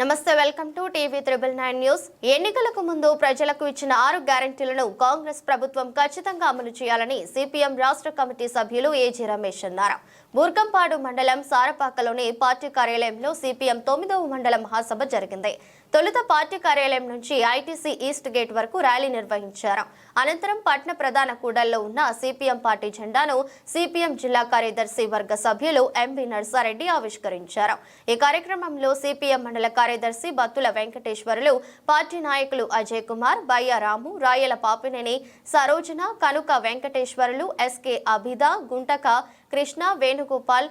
నమస్తే welcome to TV triple nine news. ఎన్నికలకు ముందు ప్రజలకు ఇచ్చిన ఆరు గ్యారంటీలను కాంగ్రెస్ ప్రభుత్వం ఖచ్చితంగా అమలు చేయాలని సిపిఎం రాష్ట్ర కమిటీ సభ్యులు ఏజీ రమేష్ అన్నారు. బూర్గంపాడు మండలం సారపాకలోని పార్టీ కార్యాలయంలో సిపిఎం తొమ్మిదవ మండల మహాసభ జరిగింది. తొలుత పార్టీ కార్యాలయం నుంచి ఐటీసీ ఈస్ట్ గేట్ వరకు ర్యాలీ నిర్వహించారు. అనంతరం పట్న ప్రధాన కూడల్లో ఉన్న సిపిఎం పార్టీ జెండాను సిపిఎం జిల్లా కార్యదర్శి వర్గ సభ్యులు ఎంబి నర్సారెడ్డి ఆవిష్కరించారు. ఈ కార్యక్రమంలో సిపిఎం మండల కార్యదర్శి బత్తుల వెంకటేశ్వరులు పార్టీ నాయకులు అజయ్ కుమార్ బయ్య రాము రాయల పాపినేని సరోజన కనుక వెంకటేశ్వరులు ఎస్కే అభిద గుంటక కృష్ణ వేణుగోపాల్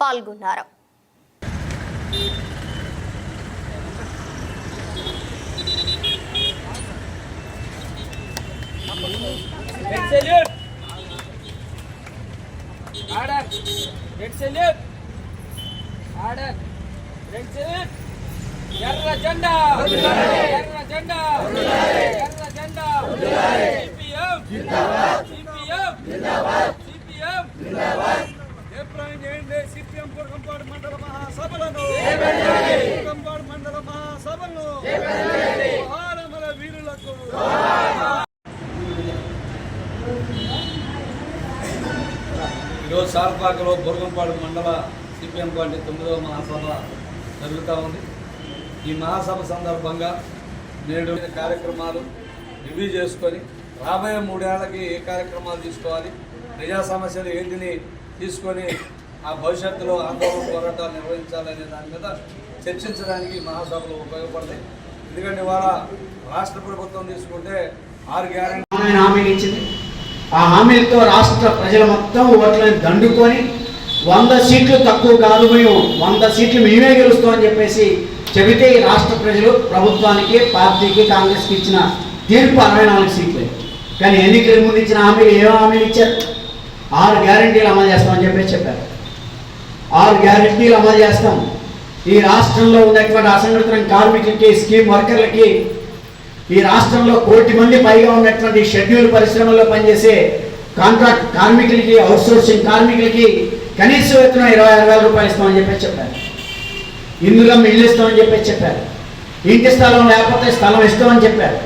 పాల్గొన్నారు. Red salute. Order. Red salute. Order. Red salute. ఎర్ర జెండా ఎర్ర జెండా ఎర్ర జెండా సిపిఎం సిపిఎం సిపిఎం ఏప్రిల్ చేయండి సిపిఎం కురకంపాడు మండల మహాసభలను కురకంపాడు మండల మహాసభలను మహారమల వీరులకు ఈరోజు సార్పాకలో బురగంపాడు మండల సిపిఎం పార్టీ తొమ్మిదవ మహాసభ జరుగుతూ ఉంది. ఈ మహాసభ సందర్భంగా నేడు కార్యక్రమాలు రివ్యూ చేసుకొని రాబోయే మూడేళ్ళకి ఏ కార్యక్రమాలు తీసుకోవాలి ప్రజా సమస్యలు ఏంటిని తీసుకొని ఆ భవిష్యత్తులో ఆందోళన పోరాటాలు నిర్వహించాలనే దాని మీద చర్చించడానికి మహాసభలు ఉపయోగపడతాయి. ఎందుకంటే ఇవాళ రాష్ట్ర ప్రభుత్వం తీసుకుంటే ఆరు గ్యారెంటీ ఆయన హామీలు ఇచ్చింది. ఆ హామీలతో రాష్ట్ర ప్రజలు మొత్తం ఓట్లను దండుకొని వంద సీట్లు తక్కువ కాదు మేము. వంద సీట్లు మేమే గెలుస్తామని చెప్పేసి చెబితే ఈ రాష్ట్ర ప్రజలు ప్రభుత్వానికి పార్టీకి కాంగ్రెస్కి ఇచ్చిన తీర్పు అరవై నాలుగు సీట్లే. కానీ ఎన్నికల ముందు ఇచ్చిన హామీలు ఏ హామీలు ఇచ్చారు? ఆరు గ్యారంటీలు అమలు చేస్తామని చెప్పేసి చెప్పారు. ఆరు గ్యారంటీలు అమలు చేస్తాం. ఈ రాష్ట్రంలో ఉన్నటువంటి అసంఘటిత కార్మికులకి స్కీమ్ వర్కర్లకి ఈ రాష్ట్రంలో కోటి మంది పైగా ఉన్నటువంటి షెడ్యూల్ పరిశ్రమల్లో పనిచేసే కాంట్రాక్ట్ కార్మికులకి అవుట్సోర్సింగ్ కార్మికులకి కనీస వేతనం ఇరవై ఆరు వేల రూపాయలు ఇస్తామని చెప్పేసి చెప్పారు. ఇందులో ఇల్లు ఇస్తామని చెప్పేసి చెప్పారు. ఇంటి స్థలం లేకపోతే స్థలం ఇస్తామని చెప్పారు.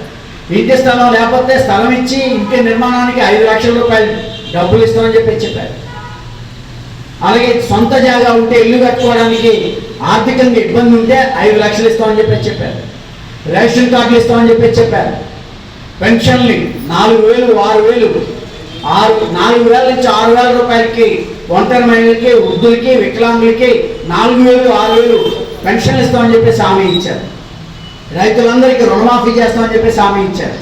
ఇంటి స్థలం లేకపోతే స్థలం ఇచ్చి ఇంటి నిర్మాణానికి ఐదు లక్షల రూపాయలు డబ్బులు ఇస్తామని చెప్పేసి చెప్పారు. అలాగే సొంత జాగా ఉంటే ఇల్లు కట్టుకోవడానికి ఆర్థికంగా ఇబ్బంది ఉంటే ఐదు లక్షలు ఇస్తామని చెప్పేసి చెప్పారు. రేషన్ కార్డులు ఇస్తామని చెప్పి చెప్పారు. పెన్షన్లు నాలుగు వేలు ఆరు వేలు ఆరు నాలుగు వేల నుంచి ఆరు వేల రూపాయలకి ఒంటరి మహిళలకి వృద్ధులకి వికలాంగులకి నాలుగు వేలు ఆరు వేలు పెన్షన్లు ఇస్తామని చెప్పేసి హామీ ఇచ్చారు. రైతులందరికీ రుణమాఫీ చేస్తామని చెప్పేసి హామీ ఇచ్చారు.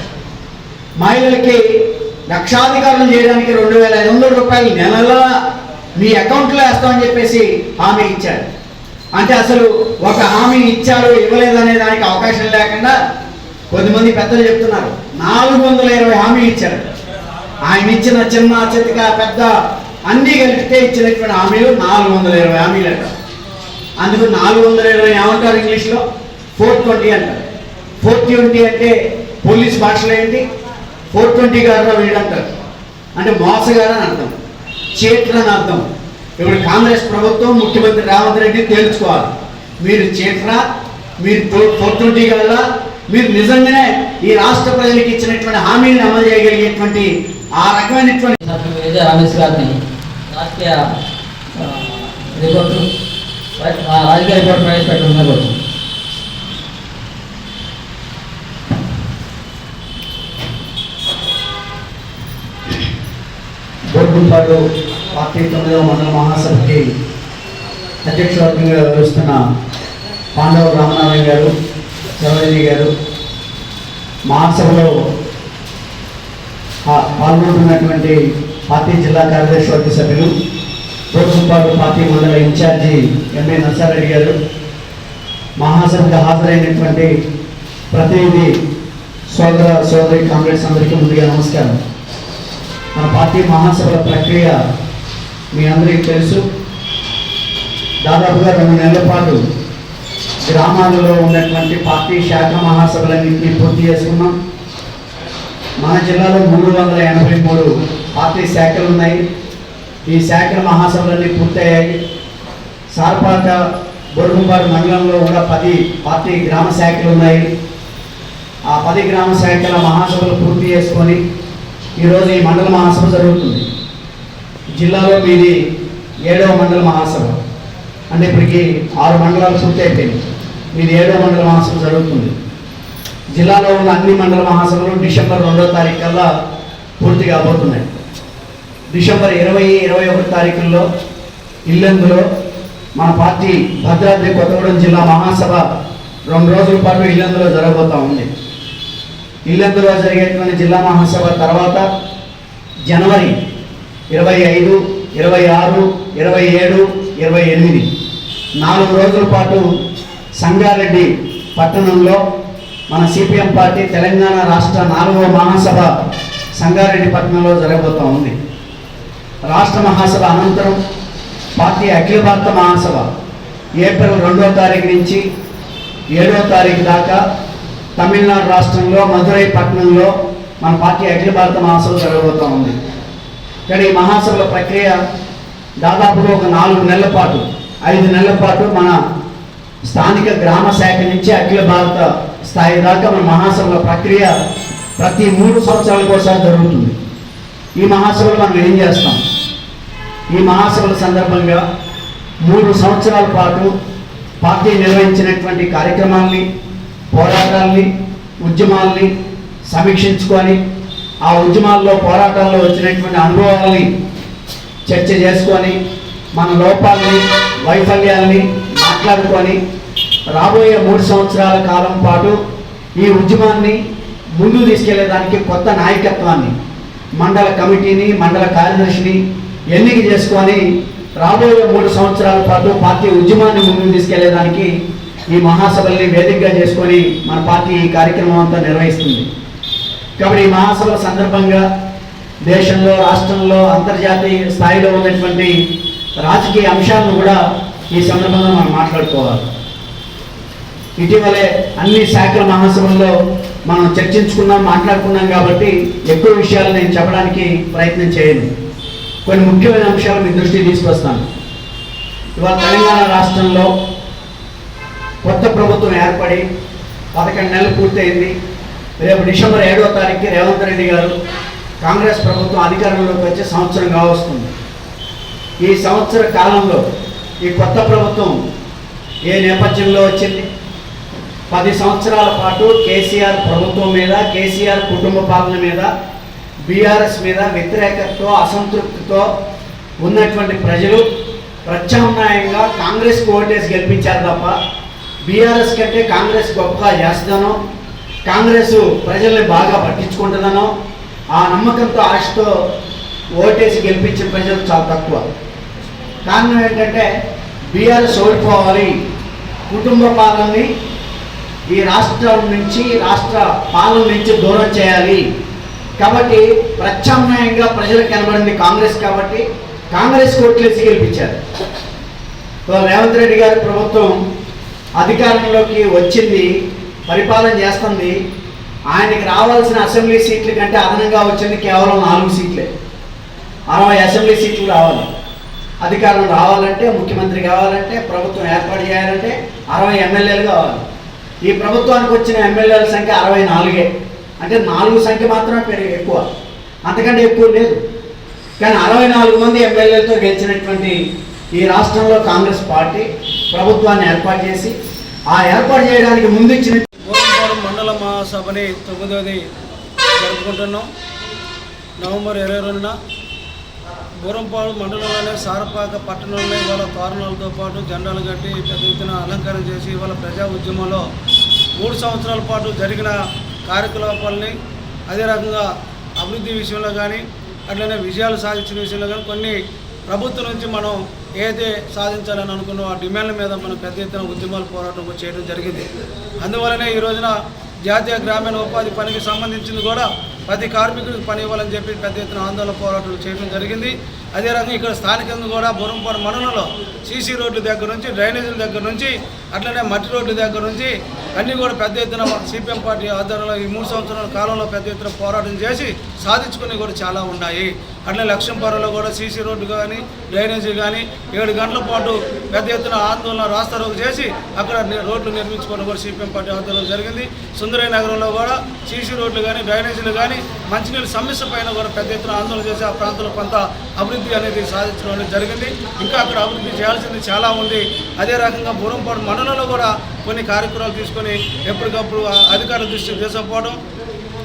మహిళలకి లక్షాధికారులు చేయడానికి రెండు వేల ఐదు వందల రూపాయలు నెలల మీ అకౌంట్లో వేస్తామని చెప్పేసి హామీ ఇచ్చారు. అంటే అసలు ఒక హామీ ఇచ్చారు ఇవ్వలేదు అనే దానికి అవకాశం లేకుండా కొద్దిమంది పెద్దలు చెప్తున్నారు. నాలుగు వందల ఇరవై హామీ ఇచ్చారు. ఆయన ఇచ్చిన చిన్న చితక పెద్ద అన్నీ కలిపితే ఇచ్చినటువంటి హామీలు నాలుగు వందల ఇరవై హామీలు అంటారు. అందుకు నాలుగు వందల ఇరవై ఏమంటారు ఇంగ్లీష్లో? ఫోర్ ట్వంటీ అంటారు. ఫోర్ ట్వంటీ అంటే పోలీస్ భాషలో ఏంటి? ఫోర్ ట్వంటీ గారు వీడు అంటారు అంటే మోసగారు అని అర్థం. చీటర్ అని అర్థం. ఇప్పుడు కాంగ్రెస్ ప్రభుత్వం ముఖ్యమంత్రి రేవంత్ రెడ్డి తేల్చుకోవాలి. మీరు చీట్రా మీరు ఫోర్ ట్వంటీ గల్లా మీరు నిజంగానే ఈ రాష్ట్ర ప్రజలకు ఇచ్చినటువంటి హామీని అమలు చేయగలిగేటువంటి ఆ రకమైనటువంటి ఏజే రమేష్ గారిని రాజకీయ రిపోర్టు రాజకీయ రిపోర్ట్ ప్రవేశపెట్టడం కోరుతున్నాను బోర్గుంపాడు పార్టీ తొమ్మిదవ మండల మహాసభకి అధ్యక్షవర్గంగా వ్యవహరిస్తున్న పాండవ రామనారాయణ గారు సరోజిని గారు మహాసభలో పాల్గొంటున్నటువంటి పార్టీ జిల్లా కార్యదర్శి వర్గ సభ్యులు బోర్గుంపాడు పార్టీ మండల ఇన్ఛార్జి ఎంఏ నర్సారెడ్డి గారు మహాసభకు హాజరైనటువంటి ప్రతినిధి సోదర సోదరి కాంగ్రెస్ అందరికీ ముందుగా నమస్కారం. మన పార్టీ మహాసభల ప్రక్రియ మీ అందరికీ తెలుసు. దాదాపుగా రెండు నెలల పాటు గ్రామాలలో ఉన్నటువంటి పార్టీ శాఖ మహాసభలన్నింటినీ పూర్తి చేసుకున్నాం. మన జిల్లాలో మూడు వందల ఎనభై మూడు పార్టీ శాఖలు ఉన్నాయి. ఈ శాఖల మహాసభలన్నీ పూర్తయ్యాయి. సార్పాక బొరుగుంపాడు మండలంలో కూడా పది పార్టీ గ్రామ శాఖలు ఉన్నాయి. ఆ పది గ్రామ శాఖల మహాసభలు పూర్తి చేసుకొని ఈరోజు ఈ మండల మహాసభ జరుగుతుంది. జిల్లాలో మీది ఏడవ మండల మహాసభ. అంటే ఇప్పటికి ఆరు మండలాలు పూర్తి అయిపోయింది మీది ఏడవ మండల మహాసభ జరుగుతుంది. జిల్లాలో ఉన్న అన్ని మండల మహాసభలు డిసెంబర్ రెండో తారీఖు కల్లా పూర్తి కాబోతున్నాయి. డిసెంబర్ ఇరవై ఇరవై ఒకటి తారీఖుల్లో ఇల్లందులో మన పార్టీ భద్రాద్రి కొత్తగూడెం జిల్లా మహాసభ రెండు రోజుల పాటు ఇల్లందులో జరగబోతా ఉంది. ఇల్లందులో జరిగేటువంటి జిల్లా మహాసభ తర్వాత జనవరి ఇరవై ఐదు ఇరవై ఆరు ఇరవై ఏడు ఇరవై ఎనిమిది. నాలుగు రోజుల పాటు సంగారెడ్డి పట్టణంలో మన సిపిఎం పార్టీ తెలంగాణ రాష్ట్ర నాలుగవ మహాసభ సంగారెడ్డి పట్టణంలో జరగబోతూ ఉంది. రాష్ట్ర మహాసభ అనంతరం పార్టీ అఖిల భారత మహాసభ ఏప్రిల్ రెండో తారీఖు నుంచి ఏడో తారీఖు దాకా తమిళనాడు రాష్ట్రంలో మధురై పట్టణంలో మన పార్టీ అఖిల భారత మహాసభ జరగబోతూ ఉంది. కానీ ఈ మహాసభల ప్రక్రియ దాదాపుగా ఒక నాలుగు నెలల పాటు ఐదు నెలల పాటు మన స్థానిక గ్రామ శాఖ నుంచి అఖిల భారత స్థాయి దాకా మన మహాసభల ప్రక్రియ ప్రతి మూడు సంవత్సరాలకు ఒకసారి జరుగుతుంది. ఈ మహాసభలు మనం ఏం చేస్తాం? ఈ మహాసభల సందర్భంగా మూడు సంవత్సరాల పాటు పార్టీ నిర్వహించినటువంటి కార్యక్రమాల్ని పోరాటాల్ని ఉద్యమాల్ని సమీక్షించుకొని ఆ ఉద్యమాల్లో పోరాటాల్లో వచ్చినటువంటి అనుభవాలని చర్చ చేసుకొని మన లోపాలని వైఫల్యాల్ని మాట్లాడుకొని రాబోయే మూడు సంవత్సరాల కాలం పాటు ఈ ఉద్యమాన్ని ముందు తీసుకెళ్ళేదానికి కొత్త నాయకత్వాన్ని మండల కమిటీని మండల కార్యదర్శిని ఎన్నిక చేసుకొని రాబోయే మూడు సంవత్సరాల పాటు పార్టీ ఉద్యమాన్ని ముందుకు తీసుకెళ్ళేదానికి ఈ మహాసభల్ని వేదికగా చేసుకొని మన పార్టీ ఈ కార్యక్రమం అంతా నిర్వహిస్తుంది. కాబట్టి ఈ మహాసభల సందర్భంగా దేశంలో రాష్ట్రంలో అంతర్జాతీయ స్థాయిలో ఉన్నటువంటి రాజకీయ అంశాలను కూడా ఈ సందర్భంగా మనం మాట్లాడుకోవాలి. ఇటీవలే అన్ని శాఖల మహాసభల్లో మనం చర్చించుకున్నాం మాట్లాడుకున్నాం కాబట్టి ఎక్కువ విషయాలు నేను చెప్పడానికి ప్రయత్నం చేయను. కొన్ని ముఖ్యమైన అంశాలు మీ దృష్టికి తీసుకొస్తాను. ఇవాళ తెలంగాణ రాష్ట్రంలో కొత్త ప్రభుత్వం ఏర్పడి పదకొండు నెలలు పూర్తయింది. రేపు డిసెంబర్ ఏడవ తారీఖుకి రేవంత్ రెడ్డి గారు కాంగ్రెస్ ప్రభుత్వం అధికారంలోకి వచ్చే సంవత్సరం కావస్తుంది. ఈ సంవత్సర కాలంలో ఈ కొత్త ప్రభుత్వం ఏ నేపథ్యంలో వచ్చింది? పది సంవత్సరాల పాటు కేసీఆర్ ప్రభుత్వం మీద కేసీఆర్ కుటుంబ పాలన మీద బీఆర్ఎస్ మీద వ్యతిరేకతతో అసంతృప్తితో ఉన్నటువంటి ప్రజలు ప్రత్యామ్నాయంగా కాంగ్రెస్కి ఓటేసి గెలిపించారు తప్ప బీఆర్ఎస్ కంటే కాంగ్రెస్ గొప్పగా చేస్తుందనో కాంగ్రెస్ ప్రజల్ని బాగా పట్టించుకుంటుందనో ఆ నమ్మకంతో ఆశతో ఓటేసి గెలిపించిన ప్రజలు చాలా తక్కువ. కారణం ఏంటంటే బీఆర్ఎస్ ఓడిపోవాలి. కుటుంబ పాలనని ఈ రాష్ట్రం నుంచి రాష్ట్ర పాలన నుంచి దూరం చేయాలి. కాబట్టి ప్రత్యామ్నాయంగా ప్రజలకు కనబడింది కాంగ్రెస్ కాబట్టి కాంగ్రెస్ కోట్లేసి గెలిపించారు. రేవంత్ రెడ్డి గారి ప్రభుత్వం అధికారంలోకి వచ్చింది. పరిపాలన చేస్తుంది. ఆయనకి రావాల్సిన అసెంబ్లీ సీట్ల కంటే అదనంగా వచ్చింది కేవలం నాలుగు సీట్లే. అరవై అసెంబ్లీ సీట్లు రావాలి. అధికారం రావాలంటే ముఖ్యమంత్రి కావాలంటే ప్రభుత్వం ఏర్పాటు చేయాలంటే అరవై ఎమ్మెల్యేలు కావాలి. ఈ ప్రభుత్వానికి వచ్చిన ఎమ్మెల్యేల సంఖ్య అరవై నాలుగే. అంటే నాలుగు సంఖ్య మాత్రమే పెరిగి ఎక్కువ. అంతకంటే ఎక్కువ లేదు. కానీ అరవై నాలుగు మంది ఎమ్మెల్యేలతో గెలిచినటువంటి ఈ రాష్ట్రంలో కాంగ్రెస్ పార్టీ ప్రభుత్వాన్ని ఏర్పాటు చేసి ఆ ఏర్పాటు చేయడానికి ముందు ఇచ్చిన మండల మహాసభని తొమ్మిదవది జరుపుకుంటున్నాం. నవంబర్ ఇరవై రెండున బూరంపాడు మండలంలోనే సారపాక పట్టణంలో ఇవాళ తోరణాలతో పాటు జెండాలు కట్టి పెద్ద ఎత్తున అలంకరణ చేసి ఇవాళ ప్రజా ఉద్యమంలో మూడు సంవత్సరాల పాటు జరిగిన కార్యకలాపాలని అదే రకంగా అభివృద్ధి విషయంలో కానీ అట్లనే విజయాలు సాధించిన విషయంలో కానీ కొన్ని ప్రభుత్వం నుంచి మనం ఏదైతే సాధించాలని అనుకున్న ఆ డిమాండ్ల మీద మనం పెద్ద ఎత్తున ఉద్యమాలు పోరాటం చేయడం జరిగింది. అందువలనే ఈ రోజున జాతీయ గ్రామీణ ఉపాధి పనికి సంబంధించింది కూడా ప్రతి కార్మికుడికి పని ఇవ్వాలని చెప్పి పెద్ద ఎత్తున ఆందోళన పోరాటాలు చేయడం జరిగింది. అదే ఇక్కడ స్థానికంగా కూడా బురంపాడు మండలంలో సీసీ రోడ్ల దగ్గర నుంచి డ్రైనేజీల దగ్గర నుంచి అట్లనే మట్టి రోడ్ల దగ్గర నుంచి అన్నీ కూడా పెద్ద ఎత్తున సిపిఎం పార్టీ ఆధ్వర్యంలో ఈ మూడు సంవత్సరాల కాలంలో పెద్ద ఎత్తున పోరాటం చేసి సాధించుకుని కూడా చాలా ఉన్నాయి. అట్లే లక్ష్మీపురంలో కూడా సీసీ రోడ్డు కానీ డ్రైనేజీ కానీ ఏడు గంటల పాటు పెద్ద ఎత్తున ఆందోళన రాస్తారోకు చేసి అక్కడ రోడ్లు నిర్మించుకోవడం కూడా సిపిఎం పార్టీ ఆధ్వర్యంలో జరిగింది. సుందరయ్య నగరంలో కూడా సీసీ రోడ్లు కానీ డ్రైనేజీలు కానీ మంచినీళ్ళ సమస్య పైన కూడా పెద్ద ఎత్తున ఆందోళన చేసి ఆ ప్రాంతంలో కొంత అభివృద్ధి అనేది సాధించడం అనేది జరిగింది. ఇంకా అక్కడ అభివృద్ధి చేయాల్సింది చాలా ఉంది. అదే రకంగా బురంపాడు మండలంలో కూడా కొన్ని కార్యక్రమాలు తీసుకొని ఎప్పటికప్పుడు అధికారుల దృష్టికి తీసుకుపోవడం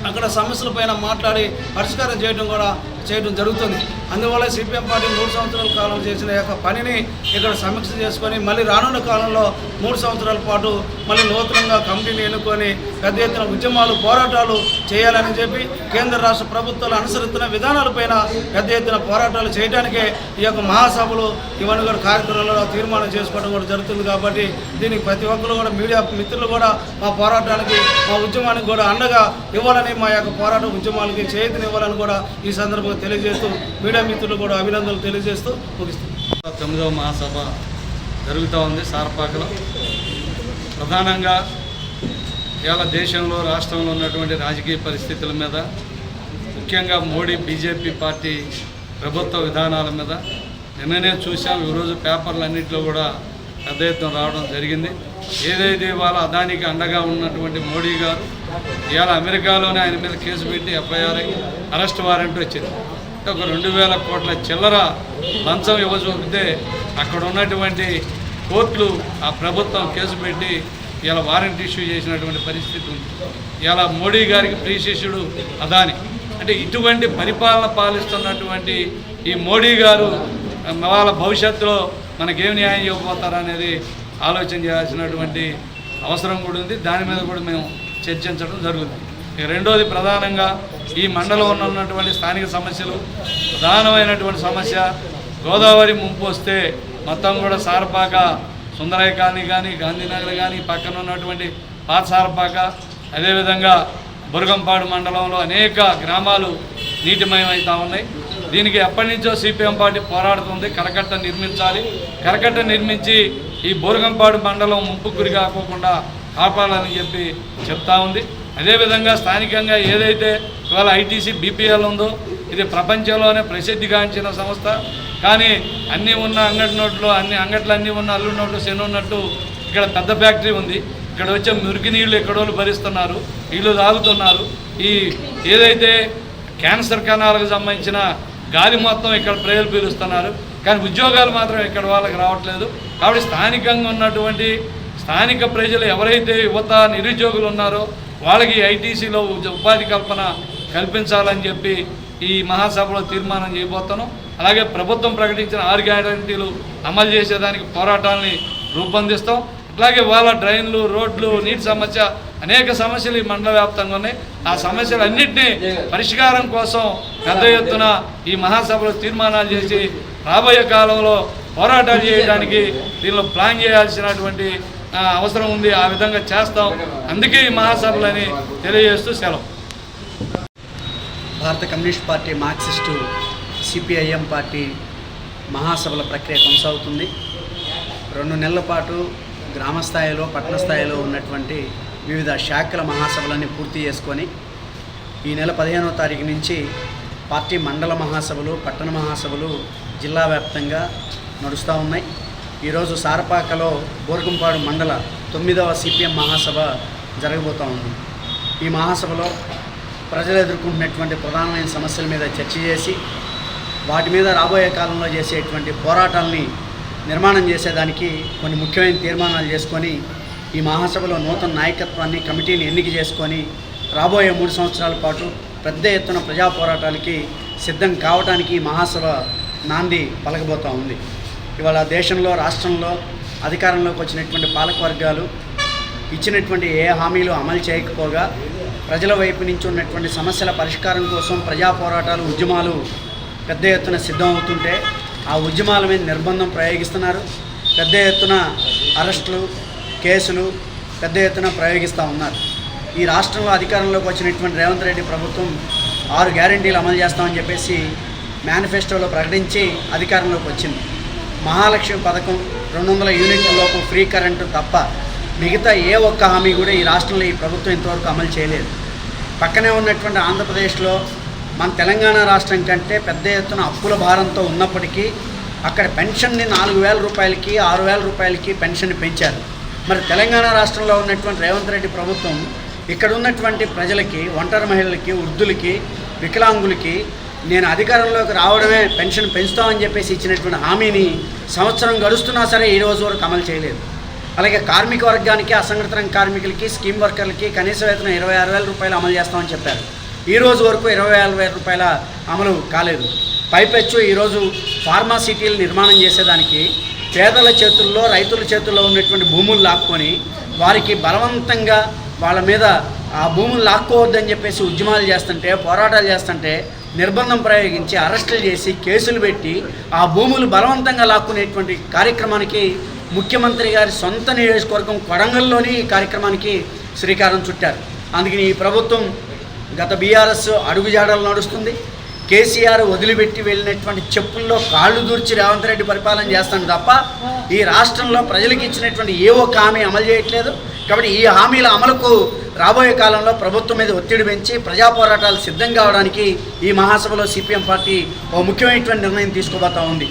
అక్కడ సమస్యలపైన మాట్లాడి పరిష్కారం చేయడం కూడా చేయడం జరుగుతుంది. అందువల్ల సిపిఎం పార్టీ మూడు సంవత్సరాల కాలం చేసిన యొక్క పనిని ఇక్కడ సమీక్ష చేసుకొని మళ్ళీ రానున్న కాలంలో మూడు సంవత్సరాల పాటు మళ్ళీ నూతనంగా కమిటీని ఎన్నుకొని పెద్ద ఎత్తున ఉద్యమాలు పోరాటాలు చేయాలని చెప్పి కేంద్ర రాష్ట్ర ప్రభుత్వాలు అనుసరిస్తున్న విధానాలపైన పెద్ద ఎత్తున పోరాటాలు చేయడానికే ఈ యొక్క మహాసభలు ఇవన్నీ కూడా కార్యక్రమాలలో తీర్మానం చేసుకోవడం కూడా జరుగుతుంది కాబట్టి దీనికి ప్రతి ఒక్కరు కూడా మీడియా మిత్రులు కూడా మా పోరాటానికి మా ఉద్యమానికి కూడా అండగా ఇవ్వాలని మా యొక్క పోరాట ఉద్యమాలకి చేతినివ్వాలని కూడా ఈ సందర్భంగా తెలియజేస్తూ మీడియా మిత్రులు కూడా అభినందనలు తెలియజేస్తూ ముగిస్తున్నాను తొమ్మిదవ మహాసభ జరుగుతూ ఉంది సార్పాకలో. ప్రధానంగా ఇవాళ దేశంలో రాష్ట్రంలో ఉన్నటువంటి రాజకీయ పరిస్థితుల మీద ముఖ్యంగా మోడీ బీజేపీ పార్టీ ప్రభుత్వ విధానాల మీద నిన్ననే చూసాం ఈరోజు పేపర్లన్నింటిలో కూడా పెద్ద ఎత్తున రావడం జరిగింది. ఏదైతే ఇవాళ అదానికి అండగా ఉన్నటువంటి మోడీ గారు ఇవాళ అమెరికాలోనే ఆయన మీద కేసు పెట్టి ఎఫ్ఐఆర్ అరెస్ట్ వారెంట్ వచ్చింది. ఒక రెండు వేల కోట్ల చిల్లర లంచం ఇవ్వచూపితే అక్కడ ఉన్నటువంటి కోర్టులు ఆ ప్రభుత్వం కేసు పెట్టి ఇలా వారెంట్ ఇష్యూ చేసినటువంటి పరిస్థితి ఉంది. ఇలా మోడీ గారికి ప్రీశిష్యుడు అదాని. అంటే ఇటువంటి పరిపాలన పాలిస్తున్నటువంటి ఈ మోడీ గారు వాళ్ళ భవిష్యత్తులో మనకేం న్యాయం ఇవ్వబోతారనేది ఆలోచన చేయాల్సినటువంటి అవసరం కూడా ఉంది. దాని మీద కూడా మేము చర్చించడం జరుగుతుంది. రెండోది ప్రధానంగా ఈ మండలంలో ఉన్నటువంటి స్థానిక సమస్యలు ప్రధానమైనటువంటి సమస్య గోదావరి ముంపు వస్తే మొత్తం కూడా సారపాక సుందరయ్య కాలనీ కానీ గాంధీనగర్ కానీ పక్కన ఉన్నటువంటి పాత సారపాక అదేవిధంగా బురగంపాడు మండలంలో అనేక గ్రామాలు నీటిమయమవుతా ఉన్నాయి. దీనికి ఎప్పటి నుంచో సిపిఎం పార్టీ పోరాడుతుంది కరకట్ట నిర్మించాలి. కరకట్ట నిర్మించి ఈ బోరగంపాడు మండలం ముంపు గురి కాకోకుండా కాపాడాలని చెప్పి చెప్తా ఉంది. అదేవిధంగా స్థానికంగా ఏదైతే ఇవాళ ఐటీసీ బీపీఎల్ ఉందో ఇది ప్రపంచంలోనే ప్రసిద్ధిగాంచిన సంస్థ. కానీ అన్నీ ఉన్న అంగటి నోట్లు అన్ని అంగట్లు అన్నీ ఉన్న అల్లు నోట్లు శని ఉన్నట్టు ఇక్కడ పెద్ద ఫ్యాక్టరీ ఉంది. ఇక్కడ వచ్చే మురికి నీళ్ళు ఎక్కడోళ్ళు భరిస్తున్నారు వీళ్ళు తాగుతున్నారు. ఈ ఏదైతే క్యాన్సర్ కణాలకు సంబంధించిన గాలి మొత్తం ఇక్కడ ప్రజలు పీలుస్తున్నారు. కానీ ఉద్యోగాలు మాత్రం ఇక్కడ వాళ్ళకి రావట్లేదు. కాబట్టి స్థానికంగా ఉన్నటువంటి స్థానిక ప్రజలు ఎవరైతే యువత నిరుద్యోగులు ఉన్నారో వాళ్ళకి ఐటీసీలో ఉపాధి కల్పన కల్పించాలని చెప్పి ఈ మహాసభలో తీర్మానం చేయబోతాను అలాగే ప్రభుత్వం ప్రకటించిన ఆరు గ్యారంటీలు అమలు చేసేదానికి పోరాటాన్ని రూపొందిస్తాం. అలాగే వాళ్ళ డ్రైన్లు రోడ్లు నీటి సమస్య అనేక సమస్యలు ఈ మండల వ్యాప్తంగా ఉన్నాయి. ఆ సమస్యలన్నింటినీ పరిష్కారం కోసం పెద్ద ఎత్తున ఈ మహాసభలో తీర్మానాలు చేసి రాబోయే కాలంలో పోరాటాలు చేయడానికి దీనిలో ప్లాన్ చేయాల్సినటువంటి అవసరం ఉంది ఆ విధంగా చేస్తాం. అందుకే ఈ మహాసభలని తెలియజేస్తూ సెలవు. భారత communist party Marxist CPIM party మహాసభల ప్రక్రియ కొనసాగుతుంది. రెండు నెలల పాటు గ్రామ స్థాయిలో పట్టణ స్థాయిలో ఉన్నటువంటి వివిధ శాఖల మహాసభలన్నీ పూర్తి చేసుకొని ఈ నెల పదిహేనో తారీఖు నుంచి పార్టీ మండల మహాసభలు పట్టణ మహాసభలు జిల్లా వ్యాప్తంగా నడుస్తూ ఉన్నాయి. ఈరోజు సారపాకలో బోర్గంపాడు మండల తొమ్మిదవ సిపిఎం మహాసభ జరగబోతూ ఉంది. ఈ మహాసభలో ప్రజలు ఎదుర్కొంటున్నటువంటి ప్రధానమైన సమస్యల మీద చర్చ చేసి వాటి మీద రాబోయే కాలంలో చేసేటువంటి పోరాటాలని నిర్మాణం చేసేదానికి కొన్ని ముఖ్యమైన తీర్మానాలు చేసుకొని ఈ మహాసభలో నూతన నాయకత్వాన్ని కమిటీని ఎన్నిక చేసుకొని రాబోయే మూడు సంవత్సరాల పాటు పెద్ద ఎత్తున ప్రజా పోరాటాలకి సిద్ధం కావడానికి ఈ మహాసభ నాంది పలకబోతూ ఉంది. ఇవాళ దేశంలో రాష్ట్రంలో అధికారంలోకి వచ్చినటువంటి పాలక వర్గాలు ఇచ్చినటువంటి ఏ హామీలు అమలు చేయకపోగా ప్రజల వైపు నుంచి ఉన్నటువంటి సమస్యల పరిష్కారం కోసం ప్రజా పోరాటాలు ఉద్యమాలు పెద్ద ఎత్తున సిద్ధం అవుతుంటే ఆ ఉద్యమాల మీద నిర్బంధం ప్రయోగిస్తున్నారు. పెద్ద ఎత్తున అరెస్టులు కేసులు పెద్ద ఎత్తున ప్రయోగిస్తూ ఉన్నారు. ఈ రాష్ట్రంలో అధికారంలోకి వచ్చినటువంటి రేవంత్ రెడ్డి ప్రభుత్వం ఆరు గ్యారంటీలు అమలు చేస్తామని చెప్పేసి మేనిఫెస్టోలో ప్రకటించి అధికారంలోకి వచ్చింది. మహాలక్ష్మి పథకం రెండు వందల యూనిట్ల లోపు ఫ్రీ కరెంటు తప్ప మిగతా ఏ ఒక్క హామీ కూడా ఈ రాష్ట్రంలో ఈ ప్రభుత్వం ఇంతవరకు అమలు చేయలేదు. పక్కనే ఉన్నటువంటి ఆంధ్రప్రదేశ్లో మన తెలంగాణ రాష్ట్రం కంటే పెద్ద ఎత్తున అప్పుల భారంతో ఉన్నప్పటికీ అక్కడ పెన్షన్ని నాలుగు వేల రూపాయలకి ఆరు వేల రూపాయలకి పెన్షన్ పెంచారు. మరి తెలంగాణ రాష్ట్రంలో ఉన్నటువంటి రేవంత్ రెడ్డి ప్రభుత్వం ఇక్కడ ఉన్నటువంటి ప్రజలకి ఒంటరి మహిళలకి వృద్ధులకి వికలాంగులకి నేను అధికారంలోకి రావడమే పెన్షన్ పెంచుతామని చెప్పేసి ఇచ్చినటువంటి హామీని సంవత్సరం గడుస్తున్నా సరే ఈ రోజు వరకు అమలు చేయలేదు. అలాగే కార్మిక వర్గానికి అసంఘటిత కార్మికులకి స్కీమ్ వర్కర్లకి కనీస వేతనం ఇరవై ఆరు వేల రూపాయలు అమలు చేస్తామని చెప్పారు. ఈ రోజు వరకు ఇరవై ఆరు వేల రూపాయల అమలు కాలేదు. పైపెచ్చు ఈరోజు ఫార్మాసిటీలు నిర్మాణం చేసేదానికి పేదల చేతుల్లో రైతుల చేతుల్లో ఉన్నటువంటి భూములు లాక్కొని వారికి బలవంతంగా వాళ్ళ మీద ఆ భూములు లాక్కోవద్దని చెప్పేసి ఉద్యమాలు చేస్తుంటే పోరాటాలు చేస్తుంటే నిర్బంధం ప్రయోగించి అరెస్టులు చేసి కేసులు పెట్టి ఆ భూములు బలవంతంగా లాక్కునేటువంటి కార్యక్రమానికి ముఖ్యమంత్రి గారి సొంత నియోజకవర్గం కొడంగల్లోని ఈ కార్యక్రమానికి శ్రీకారం చుట్టారు. అందుకని ఈ ప్రభుత్వం గత బీఆర్ఎస్ అడుగుజాడలు నడుస్తుంది. కేసీఆర్ వదిలిపెట్టి వెళ్ళినటువంటి చెప్పుల్లో కాళ్ళు దూర్చి రేవంత్ రెడ్డి పరిపాలన చేస్తాను తప్ప ఈ రాష్ట్రంలో ప్రజలకు ఇచ్చినటువంటి ఏ ఒక్క హామీ అమలు చేయట్లేదు. కాబట్టి ఈ హామీల అమలుకు రాబోయే కాలంలో ప్రభుత్వం మీద ఒత్తిడి పెంచి ప్రజా పోరాటాలు సిద్ధం కావడానికి ఈ మహాసభలో సిపిఎం పార్టీ ఓ ముఖ్యమైనటువంటి నిర్ణయం తీసుకోబోతా ఉంది.